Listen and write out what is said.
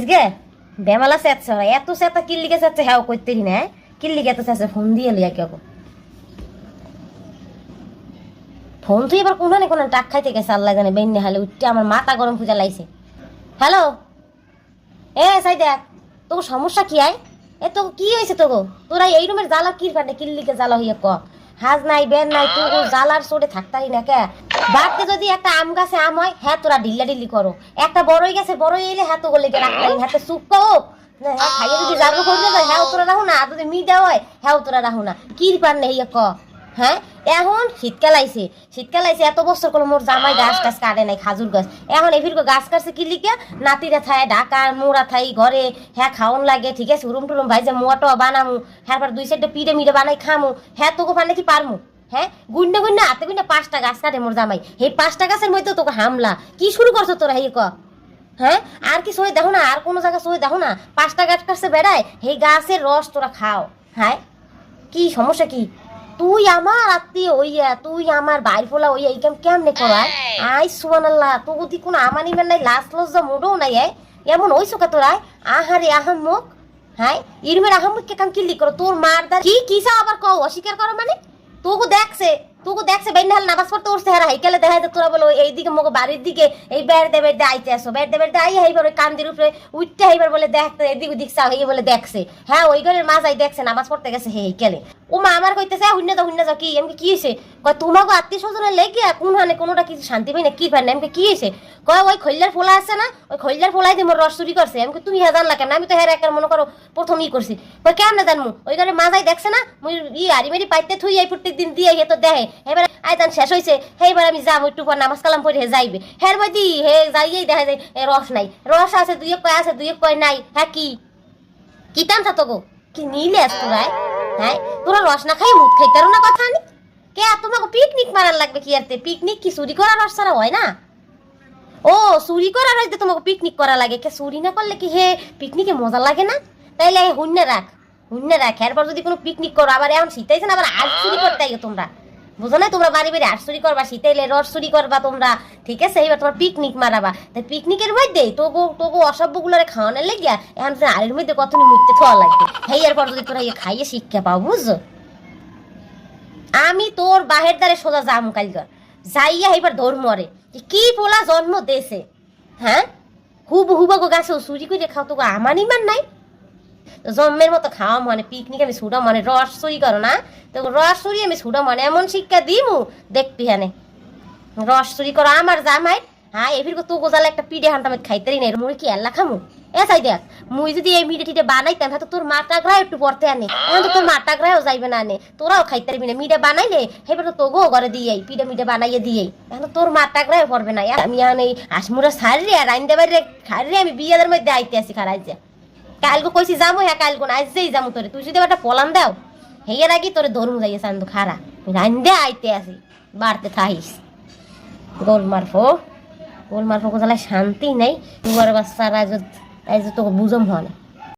আজকে বেমালা হ্যাঁ। করতে ফোন দিয়ে লিয়া কেউ ফোন তুই এবার টাক জানে বেন্নে হালে উঠতে আমার মাথা গরম পূজা লাইছে। হ্যালো? এ সাই দেখ তোর সমস্যা কি আয় এ, তো কি হয়েছে তোগো? তোরা এই রুমের জ্বালা কি পারে কিল্লিকে জ্বালা হইয়া ক? হাজ নাই বেন নাই তুই জ্বালার চোটে থাকতারি না কে? বাড়তে যদি একটা আম গাছে আম হয় হ্যাঁ তোরা ডিল্লা ডিল্লি করো। একটা বড়ই গেছে, বড়ই এলে হ্যাঁ তো গলে রাখতারি হাতে সুপ হোক হ্যাঁ খাইয়ে যদি জাগো করতে যায় হ্যাঁ তোরা রাখো না। আর যদি মি দেওয়া হয় হ্যাঁ তোরা রাখো না। কি পার নেই, ক? হ্যাঁ? এখন শীতকাল আইছে। শীতকাল আইছে, এত বছর কোনো মোর জামাই গাছ টাছ কাটে নাই, খাজুর গাছ। এখন এভির গাছ কাটছে কি লিখে? নাতিরা থায়, ঢাকা মোড়া থাই ঘরে। হ্যাঁ খাওন লাগে, ঠিক আছে? উরুম টুরুম ভাই যে মোয়াটো বানামু। হ্যাঁ দুই সাইডে পিড়ে মিড়ে বানাই খামু। হ্যাঁ তোকে পারলে কি পারমু? হ্যাঁ? গুন্ডে গুন্ডে, হাতে গুন্ডে পাঁচটা গাছ কাটে মোর জামাই। এই পাঁচটা গাছের মধ্যে তোকে হামলা। কি শুরু করছ তোরা এই ক? হ্যাঁ? আর কি সই দেখো না, আর কোনো জায়গা সই দেখো না? পাঁচটা গাছ কাটছে বেড়ায় এই গাছের রস তোরা খাও। হ্যাঁ? কি সমস্যা কি? তুই আমার আত্মীয় হইয়া, তুই আমার বাইর ফোলা হইয়া এইকাম কেমনে করায় আই সুবান আল্লাহ তো গতি কোনো আমানি মান নাই লাস লজ্জা মোড়ও নাই এমন হইছো কা তোরাই আহারে আহাম্মক হ্যাঁ? ইরমের আহাম্মক কে কাম কিল্লি করো, তোর মার দা কি কিসা আবার কও? অস্বীকার করো মানে? তোকে দেখছে। তোকে দেখছে বেন হাল নামাজ পড়তে উঠছে হেরা হাইকালে দেখা যায় তোরা বলো এইদিকে মগো বাড়ির দিকে এই বেড় দে বেড় দে আইতে আসো বেড় দে বেড় দে আই হাইবার ওই কান্দির উপরে উঠতে হাইবার বলে দেখতে এদিক ওদিক চা হইয়ে বলে দেখছে। হ্যাঁ ওই ঘরের মাঝাই দেখছে নামাজ পড়তে গেছে হে হেইকালে। ও মা আমার কইতেছে হুন্না যাও হুন্না যাও কি এমনি কি হয়েছে কয় তোমাকে আত্মীয় স্বজনের লেগে কোন হানে কোনোটা কিছু শান্তি পাই না কি পাই না এমনি কি হয়েছে কয় ওই খৈল্লার ফোলা আছে না ওই খৈল্লার ফোলাই দিয়ে মোর রস চুরি করছে কই, তুমি হ্যাঁ জানলা কেন আমি তো হ্যাঁ একটা মনে করো প্রথম ই করছি। কই কেমনে জানমু? ওই ঘরে মাঝাই দেখছে না মুই ই আড়ি মেরি পাইতে থুই এই প্রত্যেক দিন দিয়ে হে তো দেহে। এবার আয়তান শেষ হয়েছে সেইবার আমি যাব একটু পর নামাজ কালাম পড়ে যাইবে। হের দি, হে যাইয়েই দেখা যায় রস নাই। রস আছে, দুই কয় আছে, দুই কয় নাই হ্যাঁ কি? কি টানছা তো গো? কি নিলে আস তোরা হ্যাঁ তোরা রস না খাই মুখ খাইতারো না কথা নি? কে, তোমাকে পিকনিক মারার লাগবে কি আরতে পিকনিক কি চুরি করার রস ছাড়া হয় না? ও চুরি করার হয়তো তোমাকে পিকনিক করা লাগে। কে চুরি না করলে কি হে পিকনিকে মজা লাগে না? তাইলে শূন্য রাখ শূন্য রাখ এরপর যদি কোনো পিকনিক করো আবার এমন শীতাইছে না, আবার আজ চুরি করতে তোমরা। বুঝো না তোমরা বাড়ি বাড়ি আট চুরি করবা শীতাইলে রস চুরি করবা তোমরা, ঠিক আছে? এইবার তোমার পিকনিক মারাবা। তাই পিকনিকের মধ্যে তোগো তোগো অসভ্যগুলোরে খাওয়ানোর লেগিয়া এখন আড়ির মধ্যে কতনি মুইতে থোয়া লাগবে। হেই, এরপর যদি তোরা ইয়ে খাইয়ে শিক্ষা পাও, বুঝছ? আমি তোর বাহের দ্বারে সোজা যাম কালকার যাইয়া এবার ধর্ম রে। যে কি পোলা জন্ম দেশে হ্যাঁ? হুব হুবাগো গাছে চুরি করে খাও তো আমার ইমান নাই? তো জন্মের মতো খাওয়া মানে পিকনিক আমি ছুটা মানে রস চুরি করো না। তো রস চুরি আমি ছুটা মানে এমন শিক্ষা দিমু দেখবি হানে রস চুরি করো, আমার জামাই হ্যাঁ এভির তো গোজালে একটা পিঠে হান্টা আমি খাইতেই নাই মুই কি আল্লাহ খামু? এ চাই দেখ, মুই যদি এই মিঠে টিটে বানাইতাম হয়তো তোর মা টাকরা একটু পড়তে আনে। এখন তো তোর মা টাকরাও যাইবে না আনে। তোরাও খাইতে পারবি না। মিঠে বানাইলে এবার তো তোগো ঘরে দিয়েই পিঠে মিঠে বানাইয়ে দিয়ে এখন তোর মা টাকরাও পড়বে না। আমি এখন এই আসমুরা সারি আর আইন দেবার খারি আমি বিয়াদের মধ্যে আইতে আসি খারাই যে কালকে কইছি যামু হ্যাঁ কালকে না আজকেই যামু তোরে। তুই যদি একটা পলান দাও হেয়ার আগে তোরে ধরুন যাইয়ে চান্দু খারা রাইন দে আইতে আসি, বাড়তে থাকিস। গোল মারফো গোল মারফো কোথায় শান্তি নাই। তোমার বাচ্চারা আজ আজ তোকে বুঝম হয় না।